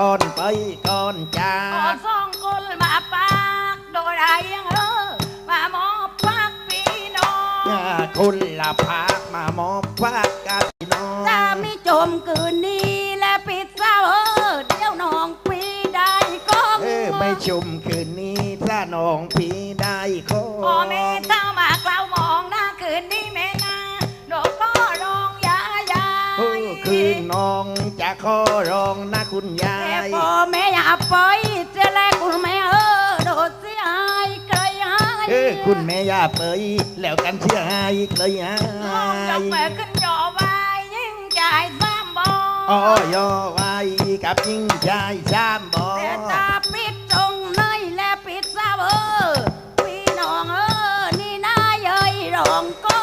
ก่อนไปก่อนจ้าขอสองคนมาปากโดยไรยังเออมามอบพักพี่น้องคุณละพากมามอบฝากกับพี่น้องถ้าไม่จมคืนนี้และปิดเศร้าเออเดี๋ยวน้องปีได้ก็เออไม่ชุมคืนนี้ถ้าน้องพี่ได้ขอพ่อแม่เท่ามากล่าวมองหน้าคืนนี้แม่นาดอกก็ร้องยายาโอ้คืนน้องจะ ขอร้องนะคุณยาแต่ย พ่อแม่อย่าปล่อยเจะแลกคุณแม่เออโดดเสียหายใครหายเออคุณแม่อย่าเปยแล้วกันเชื่อหายเลยฮะน้องยกแม่ขึ้นยอไว้ยิ่งใจสามบออ้อยอไว้กับยิ่งชายชามบอแต่ตาปิดตรงในและปิดซาเออพี่น้องเออนี่นายเอ้ยร้องก็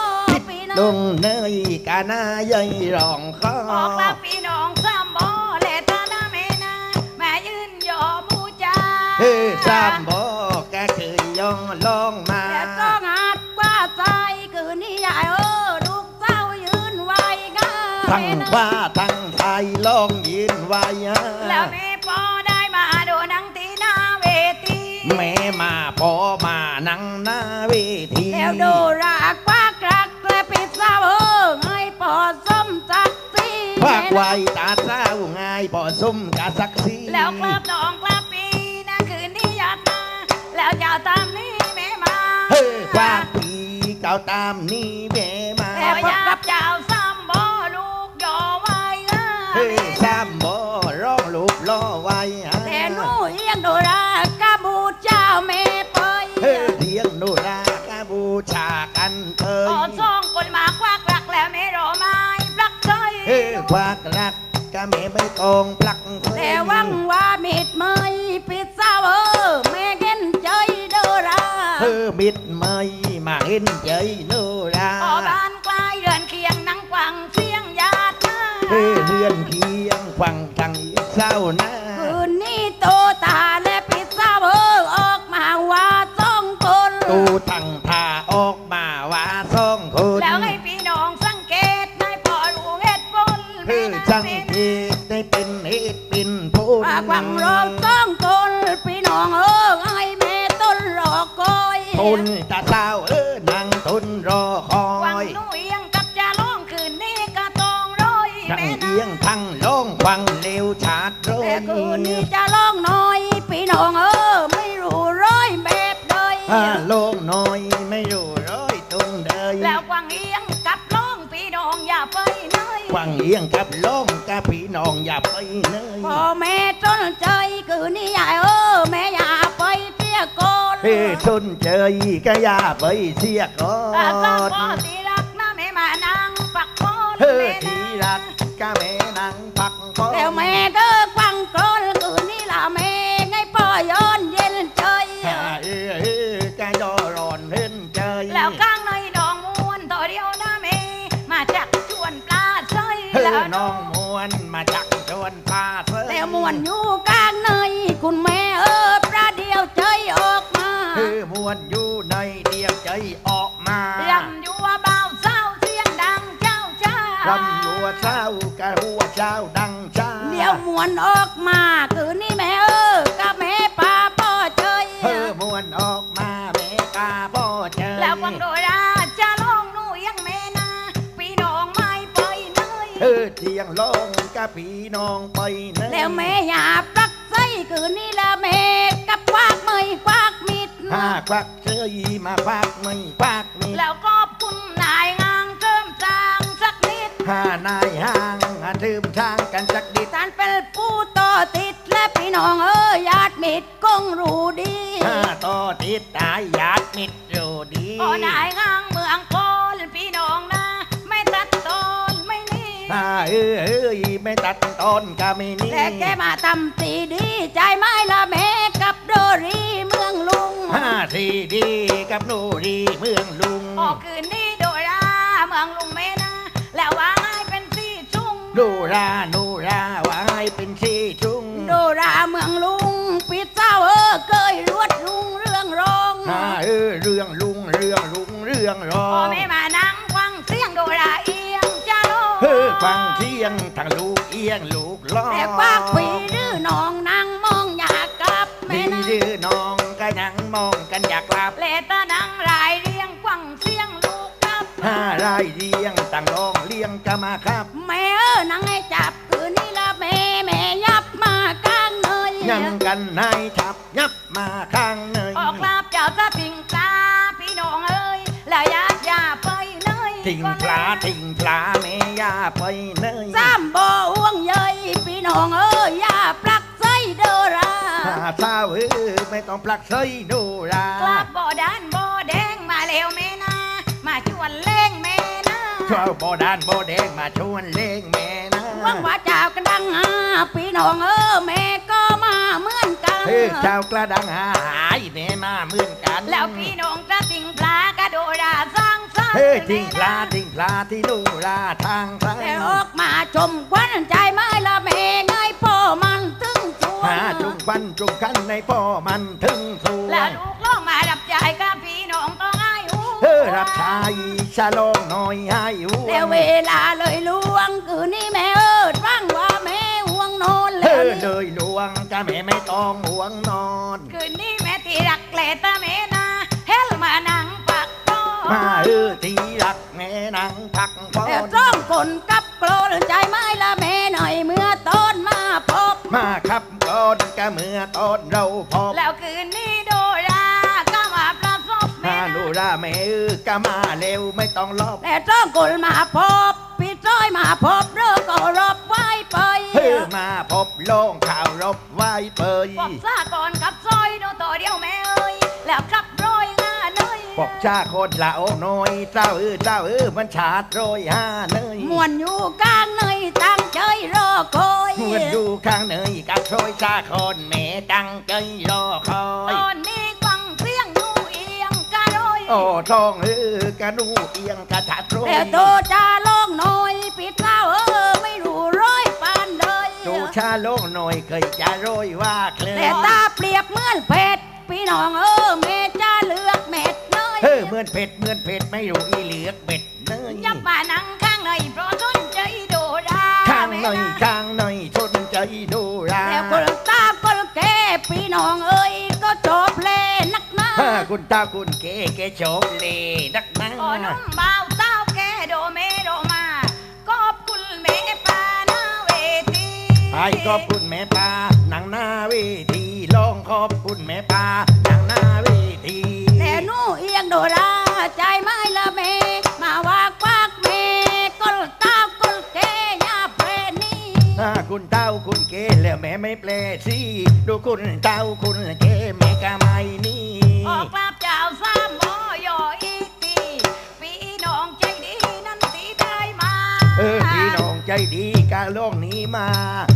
พี่น้ลองงเนยกาหน้าใหญ่ร้องขอบอกลาพี่ เฮ้สามบอกกะเคยย่องลองมาแต่ต้องหัดว่าใจคือนี่ใหญ่เออลูกเจ้ายืนไว้ง่าทั้งยฟ้าทั้งไทยลองยืนไว้ฮะแล้วแม่พอได้มาดูหนังที่หน้าเวทีแม่มาพอมานั่งหน้าเวทีแล้วดูรักควักรักและปิดซาเออให้พอสมจักสีภาคไว้ตาเศร้าง่ายพอซุ่มกะสักสีแล้วกลับน้องกลับ แล้วจะตามนี้แม่มาเฮ้ฝากปีเก่าตามนี่แม่มาแล้วอยากเจ้าซ้ำบ่ลูกยอไว้นะเฮ้สามบอร้องลูกล้อไว้ฮะแต่หนูเอียงดูรากาบูเจ้าแม่ไปเฮ้เทียงโนรากาบูชากันเธขอสองคนมาควักรักแล้วไม่รอไม้ปลักใจเฮ้ควักรักกะแม่ไม่ตองปลักเคยแต่หวังว่ามิดไม่ปิด เฮ้บิดไม่มาเห็นใจโนราออบ้านใกลายเรือนเคียงนั่งกวังเสียงญาติมาเฮ้เรือนเคียงฟังทางเศร้านะคืนนี้โตตาและปิดซาเออออกมาว่าต้องคนตูทั้งทาออกมาว่าสองคนแล้วให้พี่น้องสังเกตในพอรู้เหตุผลเฮ้สังเกตได้เป็นเหตุเป็นผลปากหวังเราต้องคน อยทนตาเศร้าเออนั่งทนรอคอหวังย หนูเอียงกับจะร้องคืนนี้ก็ต้องร้อยทั้งแม่เอียงทั้งร้องฟังเร็วชาดโรแต่ยคืนนี้จะร้องน้อยพี่น้องเออไม่รู้ร้อยแบบใดถ้าโลงน้อยไม่รู้ร้อยตรงเดยแล้วกวางเอียงกับร้องพี่น้องอย่าไปไหนฟังเอียงกับร้องกับพี่น้องอย่าไปเนยพ่อแม่จนใจคืนนี้ใหญ่เออแม่อย่าไปเที่ย ก่อนเฮ้สนเจยก็อย่าไปเสียก่อตาตาพ่อนที่รักนะแม่มานั่งปักคนเฮ้แม่ทีนะรักก็แม่นั่งพักคอแล้วแม่เด้อฟังก่อน รำหัวเช้ากะหัวเช้าดังช้าเดี๋ยวมวนออกมาคืนนี้แม่เออกับแม่ป้าพ่อเจยเฮ้มวนออกมาแม่กาพ่อเจอแล้วฟังโดยราจะลองหนูยังแม่นาพี่น้องไม่ไปไหนเฮ้เทียงลงกะพี่น้องไปเนยแล้วแม่อย่าปลักไส้คืนนี้ละแม่กับควักไม่ควักมิดถ้าควักเชยมาควักไม่ควักนี่แล้วก็คุณนายง นิดถ้านายห่างอาทืมทางกันสักดิดท่านเป็นผู้ต่อติดและพี่น้องเอ้ยญาติมิตรคงรู้ดีถ้าต่อติดตายญาติมิตรอยู่ดีโอ้นายงางเมืองโกนพี่น้องนะไม่ตัดตอนไม่นี่ถ้าเอ้ยเอ้ยไม่ตัดต้นก็ไม่นี่แต่แกมาทำตีดีใจไหม่ละแม่กับโดรีเมืองลุงห้าทีดีกับหนูดีเมืองลุงออกคืนนี้โดราเมืองลุงแม่นะแล้วว่าให้เป็นที่ ชุ่งดูรานูราไว้เป็นที่จุงโดราเมืองลุงปิดเจ้าเออเคยรวดลุงเรื่องรองถ้าเออเรื่องลุงเรื่องลุงเรื่องรอพ่อแม่มานั่งฟังเสียงโดราเอียงจ้าโลเฮ้อฟังเที่ยงทางลูกเอียงลูกล้อแต่ปากผีหรือน้องนางมองอยากกลับแม่พี่นะดื้อน้องก็ยังมองกันอยากหลับเลตานังรายเรียงกวังเสียงลูกกับห้ารายเรียงต่างร้องเลี้ยงก็มาครับแม่ กันนายทับยับมาข้างเนยออกลาบเจ้าสะพิงตาพี่น้องเอ้ยแล้วอยากอย่าไปเนยทิ้งปลาทิ้งปลาแม่ยาไปเนยซ้ำบ่ห่วงเย้ยพี่น้องเอ้ยอย่าปลักใส่เด้อราถ้าเศร้าเออไม่ต้องปลักใส่ดูรากลับบ่ด้านบ่แดงมาแล้วแม่นามาชวนเล่งแม่นาชาวบ่ดานบ่แดงมาชวนเล่งแม่นะหวังว่าเจ้ากระดังหาพี่น้องเออแม่ก็มา เหมือนกันเฮ้ยชาวกระดังหายแม่มาเหมือนกัน แล้วพี่น้องจะติงปลากระโดดาสร้างสรรค์เฮ้ยทิ้งปลาทิ้งปลาที่ดูราทางซ้ายแต่ออกมาชมควันใจไม้ละแม่ไงพ่อมันถึงชวนหาจุงควันจุงคันในพ่อมันถึงสวแล้วงลูกลงมาดับใจกับพี่น้องต้องให้หูเฮ้ยรับชายชะลองหน่อยให้หัวแล้วเวลาเลยลวงคืนนี้แม่เเฮ้วยเลยหลวงจะแม่ไม่ต้องห่วงนอน คืนนี้แม่ที่รักแกลตาแม่นาเฮลมานังปักตอมาเออที่รักแม่นังพักพอแล้วนจ้องคนกับโกรธใจไม้ละแม่หน่อยเมื่อตอนมาพบ มาครับก่อนก็เมื่อตอนเราพบ แล้วคืนนี้โดราก็มาประสบแม่มาดูราแม่เออก็มาเร็วไม่ต้องรอบแล้วจ้องคนมาพบพี่จ้อยมาพบเรื่องก็รบไว้ เฮ้ยมาพบโล่งข่าวรบไหวเปยบอกซาก่อนกับซอยโดนต่อเดียวแม่เอ้ยแล้วขับร้อยงานเอ้ยบอกชาโคตรละโอ้น้อยเจ้าเออเจ้าเออมันชาดโรยห้าเนยมวนอยู่กลางเนยตั้งใจรอคอยมวนดูข้างเนยกับโรยชาคนแม่ตั้งใจรอคอตยอนนี้ฟังเสียงหนูเอียงกะโรยโอ้ทองเออกระนูเอียงกระชาดโรยแต่โตจะลองหน่อยปิดเล่าเออ เลยดูชาโลงหน่อยเคยจะโรยว่าเคลยแต่ตาเปรียบเหมือนเพชรพี่น้องเออแม่จะเลือกเม็ดเนยเฮ้ยเหมือนเผ็ดเหมือนเผ็ดไม่รู้อีเหลือกเบ็ดเนยยับมานั่งข้างเนยเพราะสนใจโดราข้างหน่อยแม่ะข้างหน่อยชนใจดูราแล้วคนตาคนแก่พี่น้องเอ้ยก็จบเล่นักหนาถ้าคุณตาคุณเก๋เก๋โฉบเลนักหนาโอ้นุ่มเบาเต้าแก่โดเมโดม ไอ้ขอบคุณแม่ปลาหนังหน้าเวทีลองขอบคุณแม่ปลาหนังหน้าเวทีแต่หนูเอียงโดราใจไม่ละแม่มาว่าควักแม่ก็ตาก็แก่ยาเพรนี่ถ้าคุณเต้าคุณเก๋แล้วแม่ไม่แปลสิดูคุณเต้าคุณเก๋แม่ก็ไม่นี่ออกกลับเจ้าสามหมอยออีกทีพี่น้องใจดีนั้นตีได้มาเออพี่น้องใจดี กาล่องหนี้มา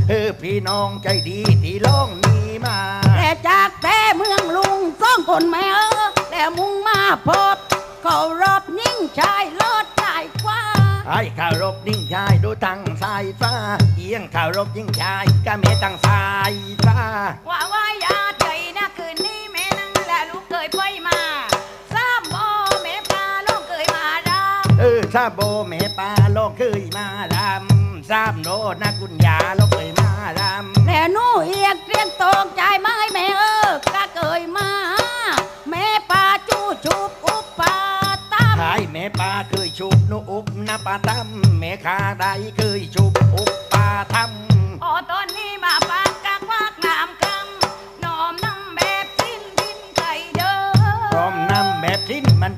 เออพี่น้องใจดีที่ล่องหนี้มาแต่จากแต่เมืองลุงสองคนแม่เออแต่มุ่งมาพบเขารอบยิ่งชายลดใจกว่าไอ้ข่าวรบนิ่งชายดูทางสายฟ้าเอียงข่าวรบยิ่งชายก็เมทางสายฟ้าว่าว่ายาใเออซาโบแม่ปลาโลกเคยมาลำซามโนนะคุณยาโลกเคยมาลำแต่หนูเอียกเรียนตกใจไหมแม่เออก็เคยมา แม่ปลาจูจูบอุปปาตามขายแม่ปลาเคยชุบนุอุบนาปลาตั้มแม่ขาได้เคยชุบอุบปลาทำ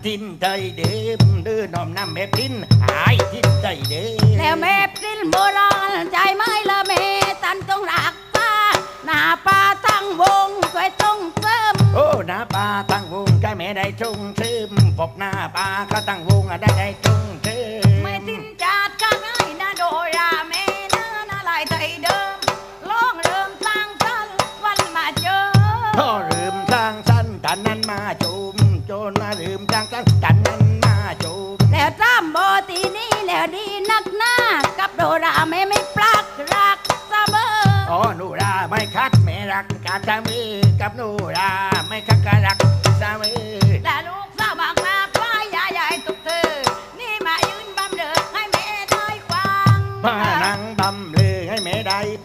ทินมันทิ้นใจเดิมเดื้อน้อมน้ำแบบทิ้นหายทินใจเดิมแล้วแม่สิ้นโบราณใจไม่ละเมตันต้องรักษาหน้าป้าตั้งวงช่วยต้องเสริมโอ้หน้าป้าตั้งวงก็แม่ได้จงซึมปกหน้าป้าก็ตั้งวง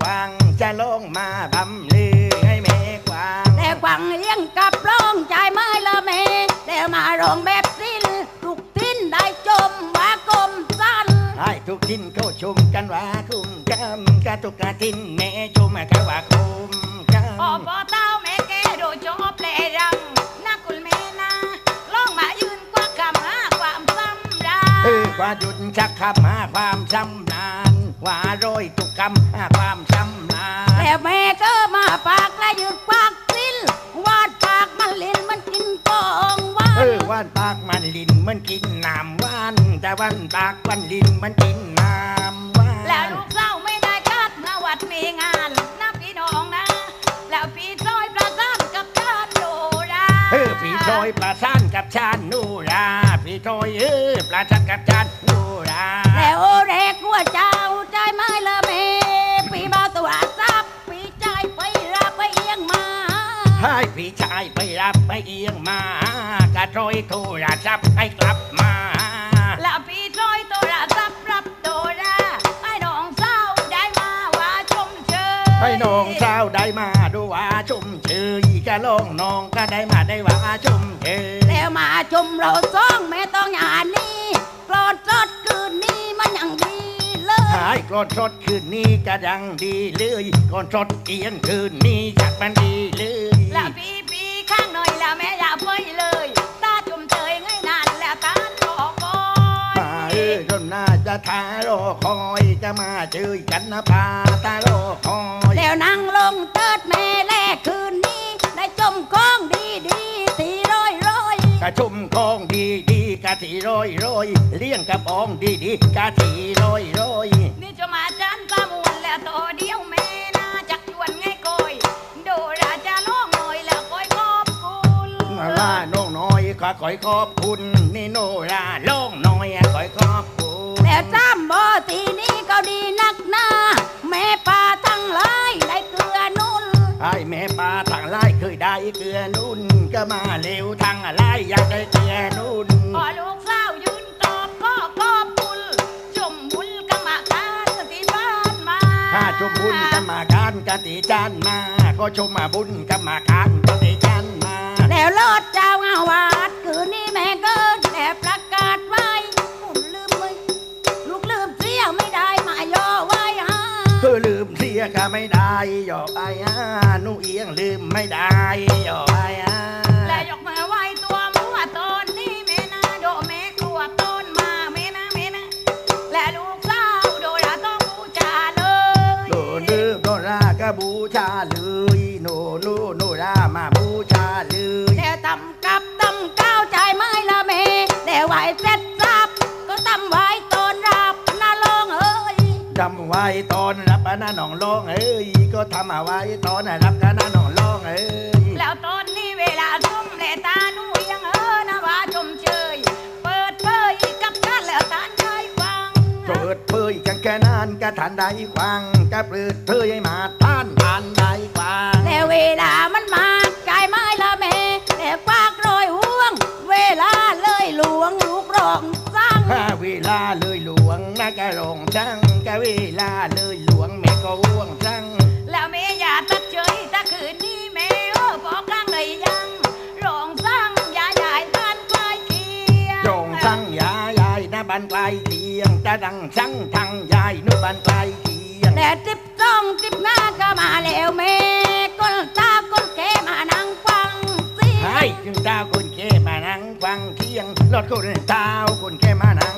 กวางจะลงมาบำลือให้แม่กวางแต่กวังเลี้ยงกับร้องใจไม้ละเมแต่มาร้องแบบสิ้นทุกทิ้นได้จมว่ากลมสั้นให้ทุกทิ้นเขาชมกันว่าคุ้มกำกะทุกกะทิ้นแม่ชมกันว่าคุ้มกพอพอเต้าแม่แกโดยจบเลยรังนักกุลแม่นาลองมายืนกว่าคำหาความซ้ำราำเออกว่าหยุดชักคำหาความชำนา ว่าโรยทุกคำหาความชำนาญแต่แม่ก็มาปากและยืนปากสิ้นวาดปากมันเล่นมันกินกองว่าเออวันปากมันลินมันกินน้ำหวานแต่วันปากมันลินมันกิน ยโทรศัพท์ให้กลับมา แล้วพี่ซอยตัวระซับรับโดราไอ้น้องเศร้าได้มาว่าชมเชยให้น้องสาวได้มาดูว่าชมเชยกะลองน้องก็ได้มาได้ว่าชมเชยแล้วมาชมเราสองแม่ต้องอย่านี้ปลอดสดคืนนี้มันยังดีเลยหายกรดสดคืนนี้ก็ดังดีเลยกรดสดเอียงคืนนี้จัดมันดีเลย จะทารอคอยจะมาเจอกันนะพาตารอคอย แล้วนั่งลงเติดแม่แลกคืนนี้ ได้จมกองดีดีๆสีร้อยร้อยกระชุ่มคองดีดีกะทิร้อยร้อยเลี้ยงกระปองดีดีกะทิร้อยร้อยนี่จะมาจันประมูลแล้วตัวเดียวแม่น่าจักชวนไงกอยโดราจะร้องหน่อยแล้วคอยขอบคุณมาว่าน้องน้อยขอคอยขอบคุณนี่โนราโล่งน้อย จำบ่ทีนี้ก็ดีนักหน้า แม่ป่าทั้งหลายได้เกลือนุ่นไอ้แม่ปลาทางไล่เคยได้เกลือนุ่น ก็มาเร็วทางอะไรอยากได้เกลือนุ่นพอลูกสาวยืนตอบก็ขอบคุณชมบุญกรรมการที่บ้านมาถ้าชมบุญกรรมการกติจานมา ก็ชมมาบุญกรรมการกติจานมา แล้วรถเจ้าอาวาสคืนนี้แม่เกิดแล้วประก ก็ไม่ได้หยอกไปอะหนูเอียงลืมไม่ได้หยอกไปอะและยกมือไหว้ตัวมัวตอนนี้แม่นาโดแม่กลัวต้นมาแม่นะแม่นะและลูกสาวโดราต้องบูชาเลยโนลืมโนราก็บูชาเลยโนโนโนรามาบูชาเลยแล้วตำกับตำก้าวใจไม่ละเมแล้วไหวเสร็จสับก็ตำไหวตอนรับนาลงเอ้ยจำไว้ตอน รับนะน้องร้องเอ้ยก็ทำเอาไว้ตอนรับนะน้องร้องเอ้ยแล้วตอนนี้เวลาส้มแลตาหนูยังเออนะว่าชมเชยเปิดเผยกับกันแล้วตานใจฟังเปิดเผยกันแค่นั้นก็ทันได้ควังก็เปิดเผยให้มาท่านทันได้ควังแล้วเวลามันมาใจไม่ละเมแล้วปากรอยห่วง เวลาเลยหลวงลูกร้องสั่งถ้าเวลาเลยหลวงนะก็ร้องจังก็เวลาเลยายนะบันไกลเทียงจะดังสั่งทางยายนุบันไกลเทียงแต่ติบจ้องติบหน้าก็มาแล้วแม่ก้นตาก้นแกมานั่งฟังเสียให้งคุณเจ้าคนแค่มานั่งฟังเทียงรถคนเจ้าคนแค่มานั่งฟัง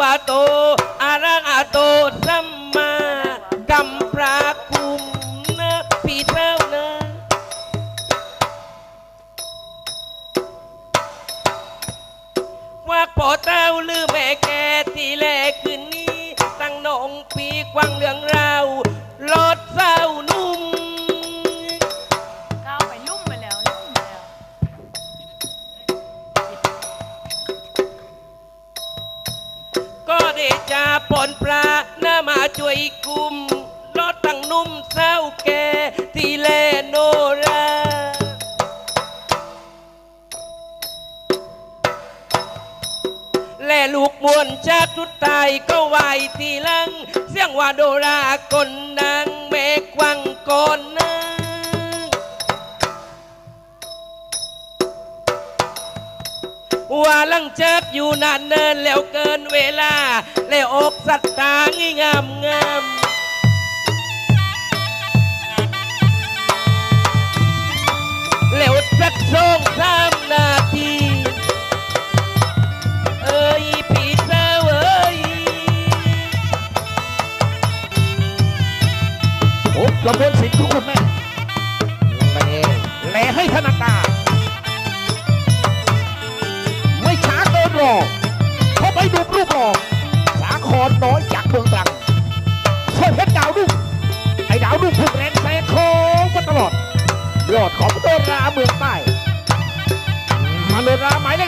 วะโตอะระหะโตสัมมากัมปราคุมนะปีเท่านะว่าปอเต้าลืม กุมลอดตั้งนุ่มเศร้าแกที่แลโนราและลูกมวนจากทุดตายก็ไหวทีลัง เสียงว่าโดรากลนางเมกวังกนนางว่าลังจากอยู่นานเนินแล้วเกินเวลา แล้วอกสัตตางงามงาม เร็วสักสองสามนาที เอ้ยพี่สาวเอ้ยโอ้ลำบนสิทุกคนแม่แหล่ให้ถนัด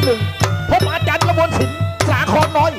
หนึ่งพบอาจารย์ระมวลศิลป์สาครน้อย